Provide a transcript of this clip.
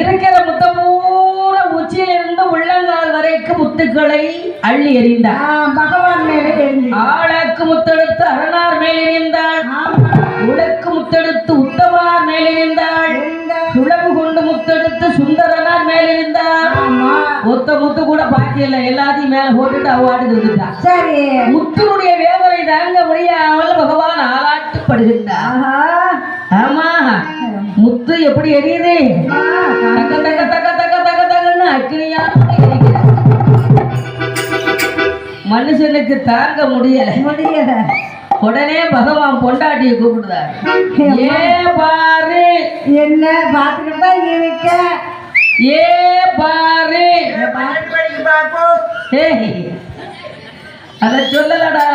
இருக்கிற முத்த பூரா உச்சியிலிருந்து உள்ளங்கால் வரைக்கும் முத்துக்களை அள்ளி எறிந்தார். பகவான் மேலே ஆளுக்கு முத்தெடுத்து அரணார் மேல் எறிந்தாள். உலக்கு முத்தெடுத்து உத்தமார் மேல் எறிந்தாள். கொண்டு முத்தெடுத்து சுந்தரனார் மேல் எறிந்தாள். ஆமா ஒத்த முத்து கூட பாக்கி இல்லை. எல்லாத்தையும் மேல போட்டுட்டு அவ்வாடு இருந்துட்டான் சரி. முத்துனுடைய வேதனை தாங்க முடியாமல் பகவான் ஆளாட்டுப்படுகின்றார். ஆஹா. ஆமா. முத்து எப்படி எரியுது? தக்க தக்க தக்க தக்க தக்க தக்கன்னு அக்னியா. மனுஷனுக்கு தாங்க முடியல. முடியல. உடனே பகவான் பொண்டாட்டியை கூப்பிடுறார். ஏ பாரு. என்ன? பார்த்துக்கிட்டு தான் இருக்க ஏ பன்னெண்டு மணிக்கு பார்ப்போம். அதை சொல்லலடா.